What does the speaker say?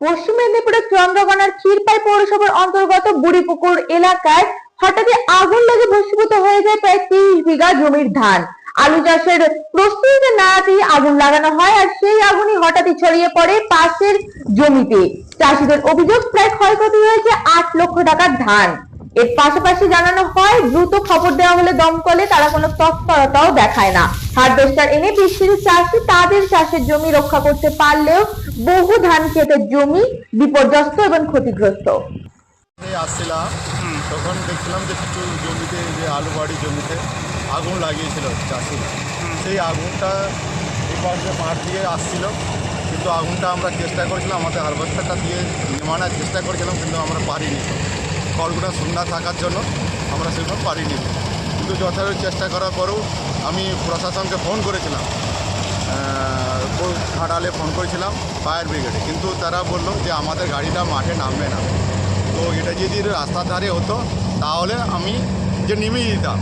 পশ্চিম মেদিনীপুরের চন্দ্রকোনার ক্ষীরপাই পৌরসভার অন্তর্গত বুড়িপুকুর এলাকায় হঠাৎই আগুন লেগে ভস্মীভূত হয়ে যায় প্রায় তিরিশ বিঘা জমির ধান। আলু চাষের প্রস্তুতিতে নাড়াতেই আগুন লাগানো হয় আর সেই আগুনই হঠাৎই ছড়িয়ে পড়ে পাশের জমিতে। চাষিদের অভিযোগ, প্রায় ক্ষয়ক্ষতি হয়েছে আট লক্ষ টাকার ধান। এর পাশাপাশি জানানো হয় দ্রুত খবর দেওয়া হলে দমকলে তারা কোনো তৎপরতাও দেখায় না। হারভেস্টার এনে বৃষ্টির চাষি তাদের চাষের জমি রক্ষা করতে পারলেও বহু ধান ক্ষেতের জমি বিপর্যস্ত এবং ক্ষতিগ্রস্ত। আসছিলাম তখন দেখছিলাম যে কিছু জমিতে যে আলু বাড়ি জমিতে আগুন লাগিয়েছিল চাষিরা। সেই আগুনটা এই পাশে মাঠ দিয়ে আসছিল কিন্তু আগুনটা আমরা চেষ্টা করেছিলাম আমাদের হারভেস্টারটা দিয়ে নেমানোর চেষ্টা করেছিলাম কিন্তু আমরা পারিনি। খড়গুলো শূন্য থাকার জন্য আমরা সেগুলো পারিনি। কিন্তু যথাযথ চেষ্টা করার পরেও আমি প্রশাসনকে ফোন করেছিলাম। ঘাটালে ফোন করেছিলাম ফায়ার ব্রিগেডে। কিন্তু তারা বলল যে আমাদের গাড়িটা মাঠে নামবে না। তো এটা যদি রাস্তার ধারে হতো, তাহলে আমি যে নেমে যেতাম।